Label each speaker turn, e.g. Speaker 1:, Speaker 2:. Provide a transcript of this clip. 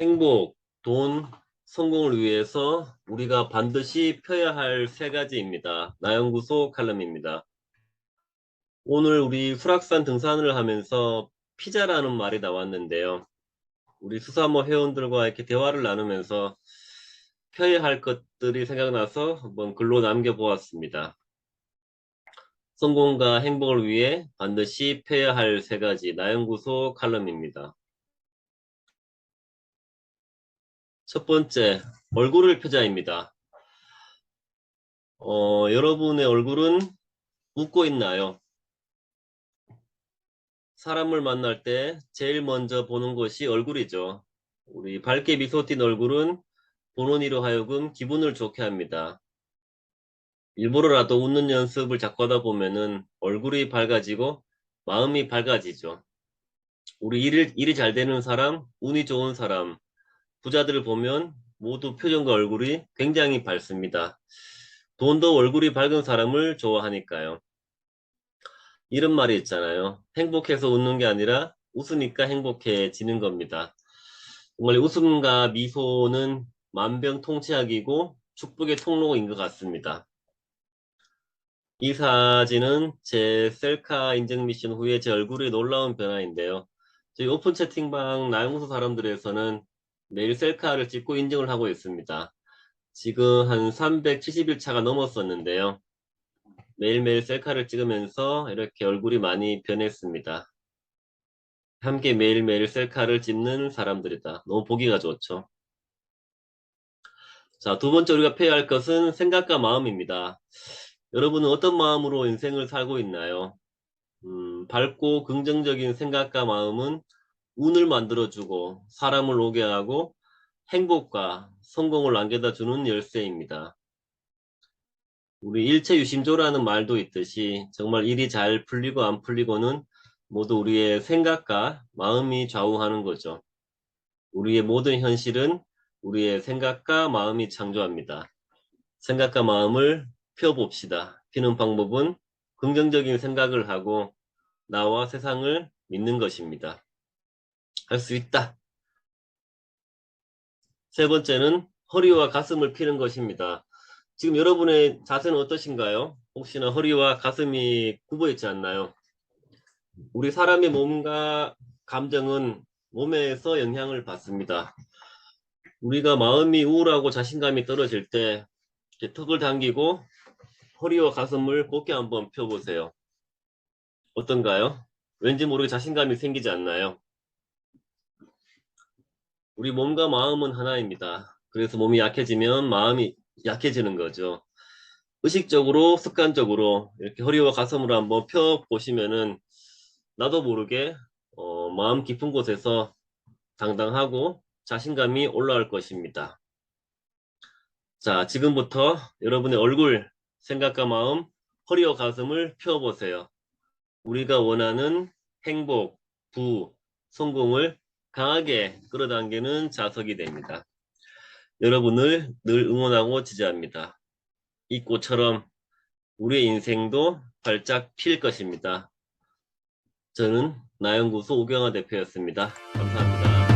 Speaker 1: 행복, 돈, 성공을 위해서 우리가 반드시 펴야 할 세 가지입니다. 나연구소 칼럼입니다. 오늘 우리 수락산 등산을 하면서 피자라는 말이 나왔는데요. 우리 수사모 회원들과 이렇게 대화를 나누면서 펴야 할 것들이 생각나서 한번 글로 남겨보았습니다. 성공과 행복을 위해 반드시 펴야 할 세 가지 나연구소 칼럼입니다. 첫 번째, 얼굴을 펴자입니다. 어, 여러분의 얼굴은 웃고 있나요? 사람을 만날 때 제일 먼저 보는 것이 얼굴이죠. 우리 밝게 미소 띈 얼굴은 보는 이로 하여금 기분을 좋게 합니다. 일부러라도 웃는 연습을 자꾸 하다 보면은 얼굴이 밝아지고 마음이 밝아지죠. 우리 일이, 일이 잘 되는 사람, 운이 좋은 사람, 부자들을 보면 모두 표정과 얼굴이 굉장히 밝습니다. 돈도 얼굴이 밝은 사람을 좋아하니까요. 이런 말이 있잖아요. 행복해서 웃는 게 아니라 웃으니까 행복해지는 겁니다. 정말 웃음과 미소는 만병통치약이고 축복의 통로인 것 같습니다. 이 사진은 제 셀카 인증 미션 후에 제 얼굴의 놀라운 변화인데요. 저희 오픈 채팅방 나영수 사람들에서는 매일 셀카를 찍고 인증을 하고 있습니다. 지금 한 370일차가 넘었었는데요. 매일매일 셀카를 찍으면서 이렇게 얼굴이 많이 변했습니다. 함께 매일매일 셀카를 찍는 사람들이다. 너무 보기가 좋죠. 자, 두 번째 우리가 펴야 할 것은 생각과 마음입니다. 여러분은 어떤 마음으로 인생을 살고 있나요? 음, 밝고 긍정적인 생각과 마음은 운을 만들어주고 사람을 오게 하고 행복과 성공을 안겨다 주는 열쇠입니다. 우리 일체 유심조라는 말도 있듯이 정말 일이 잘 풀리고 안 풀리고는 모두 우리의 생각과 마음이 좌우하는 거죠. 우리의 모든 현실은 우리의 생각과 마음이 창조합니다. 생각과 마음을 펴봅시다. 피는 방법은 긍정적인 생각을 하고 나와 세상을 믿는 것입니다. 할 수 있다. 세 번째는 허리와 가슴을 피는 것입니다. 지금 여러분의 자세는 어떠신가요? 혹시나 허리와 가슴이 굽어 있지 않나요? 우리 사람의 몸과 감정은 몸에서 영향을 받습니다. 우리가 마음이 우울하고 자신감이 떨어질 때 턱을 당기고 허리와 가슴을 곧게 한번 펴보세요. 어떤가요? 왠지 모르게 자신감이 생기지 않나요? 우리 몸과 마음은 하나입니다. 그래서 몸이 약해지면 마음이 약해지는 거죠. 의식적으로, 습관적으로 이렇게 허리와 가슴으로 한번 펴 보시면은 나도 모르게 어, 마음 깊은 곳에서 당당하고 자신감이 올라올 것입니다. 자, 지금부터 여러분의 얼굴, 생각과 마음, 허리와 가슴을 펴보세요. 우리가 원하는 행복, 부, 성공을 강하게 끌어당기는 자석이 됩니다. 여러분을 늘 응원하고 지지합니다. 이 꽃처럼 우리의 인생도 활짝 필 것입니다. 저는 나연구소 오경화 대표였습니다. 감사합니다.